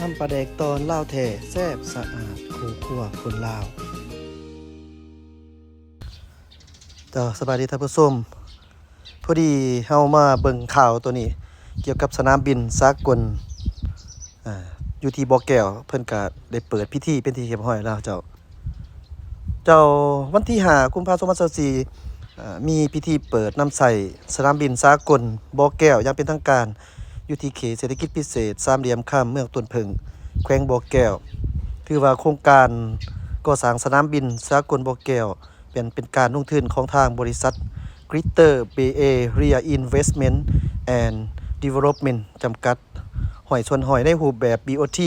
น้ำปลาแดกตอนเล่าวแท้แซ่บสะอาดคูคั่วคนลาวเจ้าสบายดีท่านผู้ชมพอดีเฮามาเบิ่งข่าวตัวนี้ เกี่ยวกับสนามบินสากลอ่าอยู่ที่บ่อแก้วเพิ่นก็ได้เปิดพิธีเป็นที่เรียบร้อยแล้วเจ้า เจ้าวันที่5กุมภาพันธ์2024อ่ามีพิธีเปิดน้ำใส่สนามบินสากลบ่อแก้วอย่างเป็นทางการ อยู่ที่เขตเศรษฐกิจพิเศษ สามเหลี่ยมข้ามเมืองต้นเพิงแขวงบ่อแก้ว ถือว่าโครงการก่อสร้างสนามบินสากลบ่อแก้ว เป็นเป็นการลงทุนของทางบริษัท Greater Bay Area Investment and Development จำกัด หอยชวนหอยในรูปแบบ BOT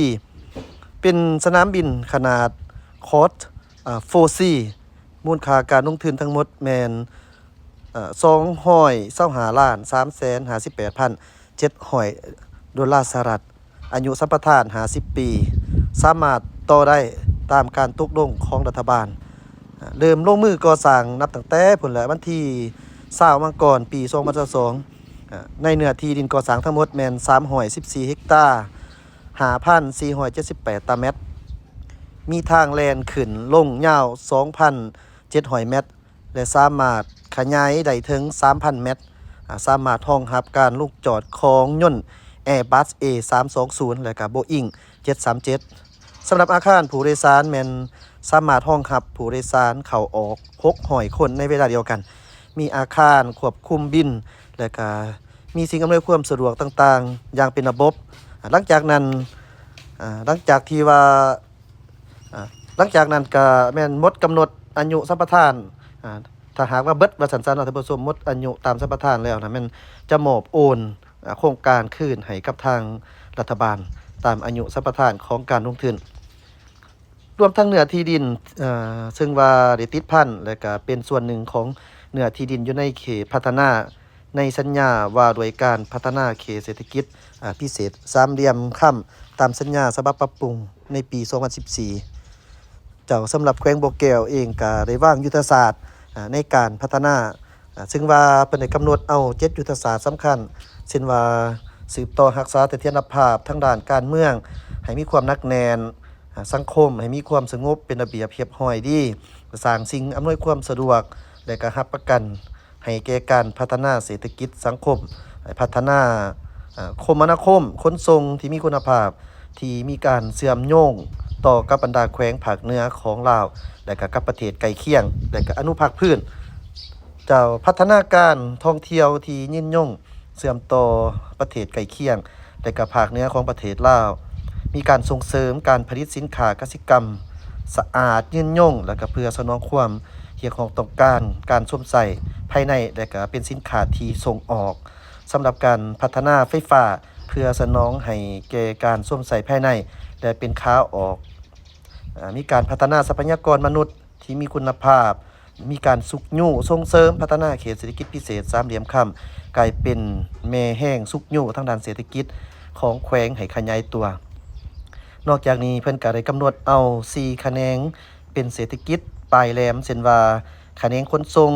เป็นสนามบินขนาดคอร์สอ่า 4C มูลค่าการลงทุนทั้งหมดแมนสองหอยเศร้าหาล้านสามแสนหาสิบแปดพัน เจ็ดหอยดอลลาร์สหรัฐ อายุสัมปทานหาสิบปี สามารถต่อได้ตามการตกลงของรัฐบาล เริ่มลงมือก่อสร้างนับตั้งแต่ผลแหละวันที่20มังกรปี2022อ่าในเนื้อที่ดินก่อสร้างทั้งหมดแมน3หอย14เฮกตาร์5,478ตารางเจ็ดสิบแปดตาเมตร มีทางแลนขึ้นลงยาว2,700เจ็ดหอยเมตร และสามารถขยายได้ถึง3,000เมตร สามารถห้องรับการลูกจอดของยนต์ Airbus A320 และก็ Boeing 737สำหรับอาคารผู้โดยสารแมนสามารถห้องรับผู้โดยสารเข้าออก6หอยคนในเวลาเดียวกัน มีอาคารควบคุมบิน และก็มีสิ่งอำนวยความสะดวกต่างๆ อย่างเป็นระบบ หลังจากนั้นหลังจากที่ว่าหลังจากนั้นก็แม่นมดกำหนดอายุสัมปทานอ่า ถ้าหากว่าเบิดว่าสันสันเอาท่านผู้ชมหมดอายุตามสัมปทานแล้วนะม่นจะมอบโอนโครงการคืนให้กับทางรัฐบาล ตามอายุสัมปทานของการลงทุนรวมทั้งเนื้อที่ดินซึ่งว่าได้ติดพันและก็เป็นส่วนหนึ่งของเนื้อที่ดินอยู่ในเขตพัฒนาในสัญญาว่าโดวยการพัฒนาเขตเศรษฐกิจพิเศษสามเหลี่ยมค่ำตามสัญญาฉบับปรับปรุงในปี 2014 เจ้าสำหรับแขวงบ่อแก้วเองก็ได้ว่างยุทธศาสตร์ ในการพัฒนาซึ่งว่าเป็นได้กำหนดเอาเจ็ดยุทธศาสตร์สำคัญเช่นว่าสืบต่อรักษาเสถียรภาพทั้งด้านการเมือง ให้มีความนักแนนสังคม ให้มีความสงบเป็นระเบียบเรียบร้อยดีสร้างสิ่งอำนวยความสะดวกและก็รับประกัน ให้แก่การพัฒนาเศรษฐกิจสังคม พัฒนาคมนาคมขนส่งที่มีคุณภาพที่มีการเชื่อมโยง ต่อกับบรรดาแขวงภาคเหนือของลาว และก็กับประเทศใกล้เคียง และก็อนุภาคพื้นจ้าพัฒนาการท่องเที่ยวที่ยิ่งยงเชื่อมต่อประเทศใกล้เคียง และก็ภาคเหนือของประเทศลาว มีการส่งเสริมการผลิตสินค้ากสิกรรม สะอาดยืนยง และก็เพื่อสนองความเรียกของต้องการการสวมใส่ภายในและก็เป็นสินค้าที่ส่งออกสำหรับการพัฒนาไฟฟ้าเพื่อสนองให้แก่การสวมใส่ภายใน และเป็นค้าออก มีการพัฒนาทรัพยากรมนุษย์ที่มีคุณภาพ มีการสุกยู่ส่งเสริมพัฒนาเขตเศรษฐกิจพิเศษสามเหลี่ยมคำกลายเป็นแม่แห้งสุกยู่ทางด้านเศรษฐกิจของแขวงให้ขยายตัว นอกจากนี้เพิ่อนก็ได้กำหนดเอา4คะแนนเป็นเศรษฐกิจปลายแหลมเช่นว่าคะแนนขนส่ง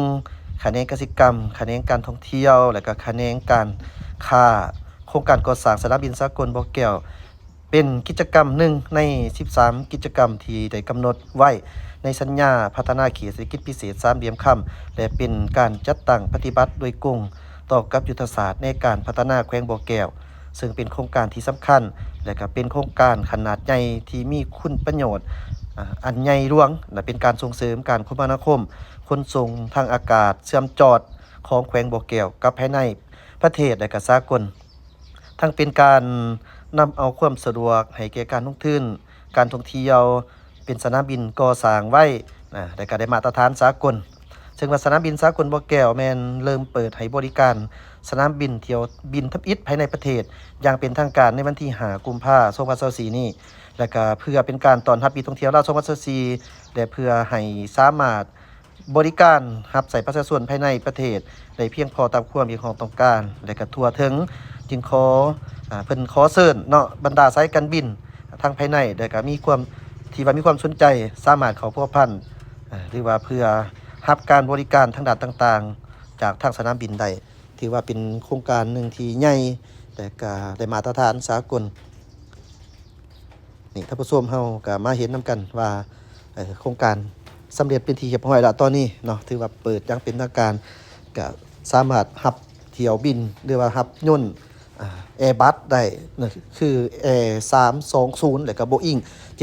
คะแนนกสิกรรมคะแนนการท่องเที่ยว และก็คะแนนการค้าโครงการก่อสร้างสนามบินสากลบ่อแก้ว เป็นกิจกรรมหนึ่งใน 13 กิจกรรมที่ได้กำหนดไว้ในสัญญาพัฒนาเขตเศรษฐกิจพิเศษสามเหลี่ยมคำและเป็นการจัดตั้งปฏิบัติโดยกงต่อกับยุทธศาสตร์ในการพัฒนาแขวงบ่อแก้ว ซึ่งเป็นโครงการที่สำคัญ และก็เป็นโครงการขนาดใหญ่ที่มีคุณประโยชน์อันใหญ่หลวงและเป็นการส่งเสริมการคมนาคมขนส่งทางอากาศเชื่อมจอดของแขวงบ่อแก้วกับภายในประเทศและก็สากล ทั้งเป็นการ นำเอาความสะดวกให้แก่การท่องเที่ยวการท่องเที่ยวเป็นสนามบินก่อสร้างไว้นะและก็ได้มาตรฐานสากล ซึ่งว่าสนามบินสากลบ่อแก้วแมนเริ่มเปิดให้บริการ สนามบินเที่ยวบินทับอิฐภายในประเทศ อย่างเป็นทางการในวันที่5กุมภาพันธ์2024นี้ และก็เพื่อเป็นการต้อนรับปีท่องเที่ยวลาว2024และเพื่อให้สามารถบริการรับใส่ประชาชนภายในประเทศได้เพียงพอตามความมีของต้องการ และก็ทั่วถึง จึงขอ เพิ่นขอเชิญเนาะบรรดาสายการบินทางภายในและก็มีความที่ว่ามีความสนใจสามารถเข้าพัวพันาหรือว่าเพื่อรับการบริการทางด้านต่างๆ จากทางสนามบินได้ถือว่าเป็นโครงการหนึ่งที่ใหญ่แต่ก็ได้มาตรฐานสากลนี่ท่านผู้ชมเฮาก็มาเห็นนํกันว่าโครงการสำเร็จเป็นที่เรียบร้อยแล้วตอนนี้เนาะถือว่าเปิดอย่างเป็นทางการก็สามารถรับเที่ยวบินหรือว่ารับยนต์ แอร์บัสได้นะคือแอร์320แล้วก็ Boeing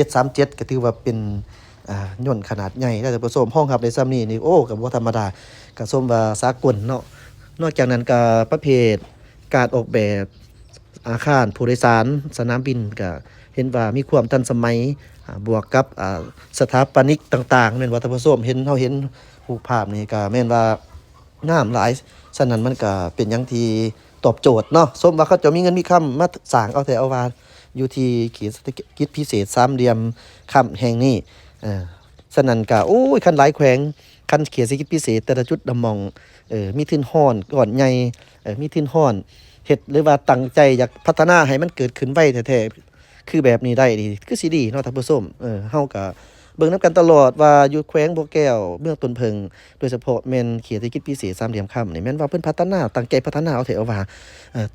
737ก็ถือว่าเป็นอ่ายนต์ขนาดใหญ่ได้ท่ผู้มห้องรับในซ้ำนี้นี่โอ้ก็บ่ธรรมดาก็สมว่าสากลเนาะนอกจากนั้นก็ประเภทการออกแบบอาคารผู้โดยสารสนามบินก็เห็นว่ามีความทันสมัยบวกกับสถาปนิกต่างๆแม่นว่าท่านผู้ชมเห็นเฮาเห็นรูปภาพนี่ก็แม่นว่างามหลายฉะนั้นมันก็เป็นหยังที่ ตอบโจทย์เนาะสมว่าเขาจะมีเงินมีคำมาสร้างเอาแต่เอาว่าอยู่ที่เขตเศรษฐกิจพิเศษสามเหลี่ยมคำแห่งนี้เออฉะนั้นก็โอ้ยคันหลายแขวงคันเขตเศรษฐกิจพิเศษแต่ละจุดดำมองเออมีทื่นฮ้อนก่อนใหญ่เออมีทื่นฮ้อนเฮ็ดหรือว่าตั้งใจอยากพัฒนาให้มันเกิดขึ้นไว้แท้ๆคือแบบนี้ได้ดีคือสิดีเนาะท่านผู้ชมเออเฮาก็ เบิ่งนํกันตลอดว่าอยู่แขวงบัวแก้วเมืองตนเพิง โดยเฉพาะแม่นเขตเศรษฐกิจพิเศษสามเหลี่ยมคำนี่แม่นว่าเพิ่นพัฒนาตั้งใจพัฒนาเอาเถอะว่า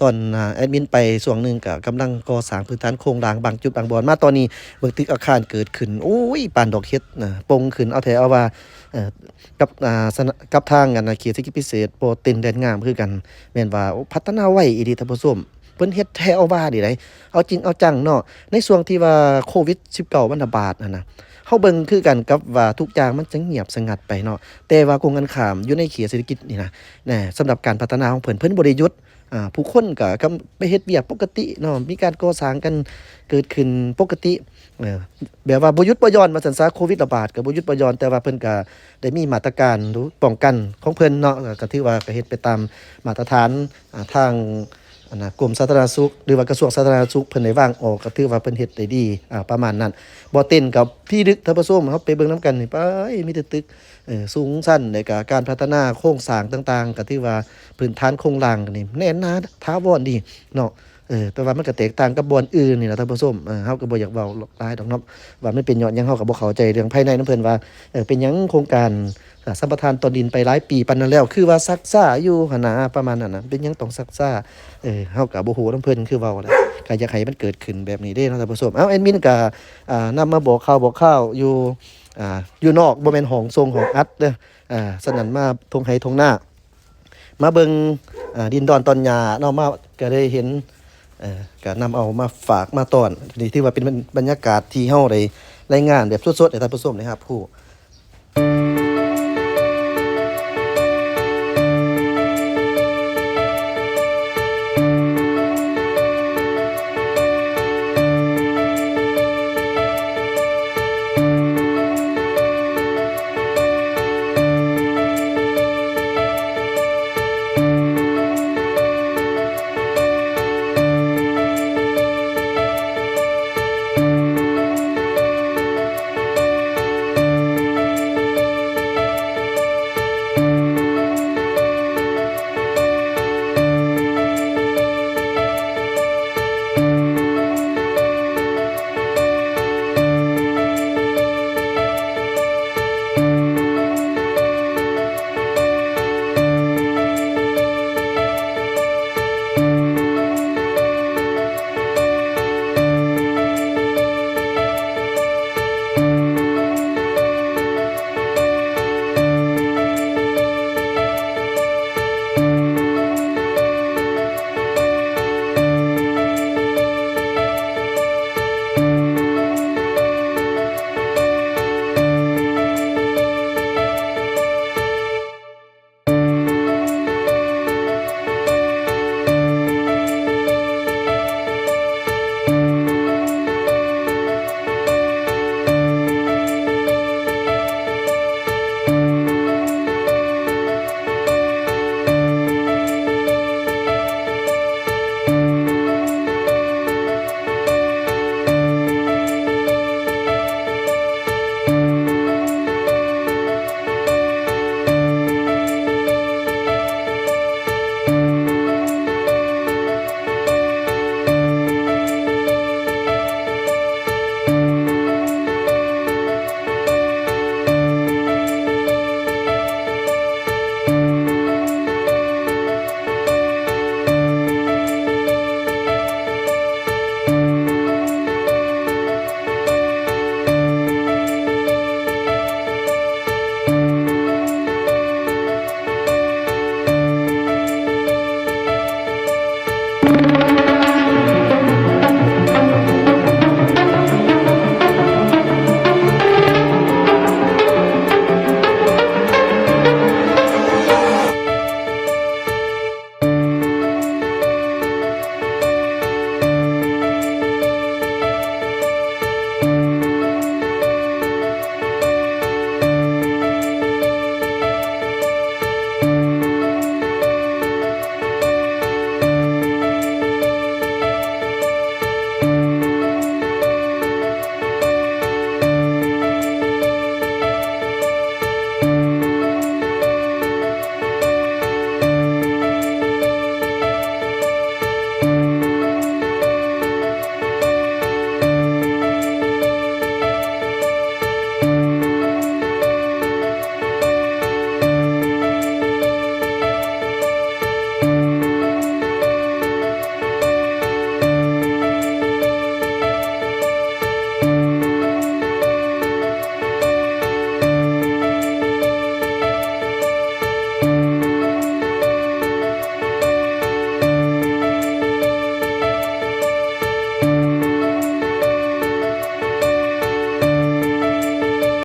ตอนแอดมินไปช่วงหนึ่งก็กำลังก่อสร้างพื้นฐานโครงรางบางจุดบางบอนมาตอนนี้เบิ่งตึกอาคารเกิดขึ้นโอ้ยปานดอกเฮ็ดนะปงขึ้นเอาเถอะเอาว่ากับกับทางกันนะเขตเศรษฐกิจพิเศษโปรตินแดนงามคือกันแม่นว่าพัฒนาไว้อีดีท่านผู้ชมเพิ่นเฮ็ดแท้เอาว่าดีไดเอาจริงเอาจังเนาะในช่วงที่ว่าโควิด19มันระบาดนั่นน่ะ เฮาเบิ่งคือกันกับว่าทุกอย่างมันจะเงียบสงัดไปเนาะแต่ว่ากงกันขามอยู่ในเขตเศรษฐกิจนี่นะแน่สำหรับการพัฒนาของเพิ่นเพิ่นบ่ได้หยุดอ่าผู้คนก็กำไปเฮ็ดเวียกปกติเนาะมีการก่อสร้างกันเกิดขึ้นปกติเออแบบว่าบ่ยุดบ่หย่อนว่าซั่นซะโควิดระบาดก็บ่ยุดบ่หย่อนแต่ว่าเพิ่นก็ได้มีมาตรการรือป้องกันของเพิ่นเนาะก็ถือว่าก็เฮ็ดไปตามมาตรฐานทาง นนะกรมสาธารณสุขหรือว่ากระทรวงสาธารณสุขเพิ่นได้วางออกก็ถือว่าเพิ่นเฮ็ดได้ดีอ่าประมาณนั้นบ่เต้นกับพี่ดึกท่านผู้ชมเฮาไปเบิ่งนํกันนี่ไปมีแต่ตึกเออสูงสั้นในการการพัฒนาโครงสร้างต่างๆ ก็ถือว่าพื้นฐานโครงล่างนี่แน่นหนาถาวรดีเนาะ เออแต่ว่ามันก็แตกต่างกับบอนอื่นนี่ล่ะท่านผู้ชมเออเฮาก็บ่อยากเว้าหลายดอกเนาะว่ามันเป็นยอดยังเฮาก็บ่เข้าใจเรื่องภายในนํเพิ่นว่าเออเป็นหยังโครงการสัมปทานตอนดินไปหลายปีปานนั้นแล้ว คือว่าซักซ่าอยู่หั่นน่ะประมาณนั้นน่ะเป็นหยังต้องซักซ่าเออเฮากับบ่ฮู้นำเพิ่นคือเว้าแหละก็อยากให้มันเกิดขึ้นแบบนี้เด้เนาะท่านผู้ชมเอ้าแอดมินก็อ่านำมาบอกข่าวบอกข่าวอยู่อ่าอยู่นอกบ่แม่นห้องทรงของอัดเด้ออ่าสนั่นมาทงไห้ทงหน้า มาเบิ่งอ่าดินดอนตอนหญ้าเนาะมาก็ได้เห็น เออก็นำเอามาฝากมาต้อนนี่ถือว่าเป็นบรรยากาศที่เฮาได้รายงานแบบสดๆให้ท่านผู้ชมนะครับผู้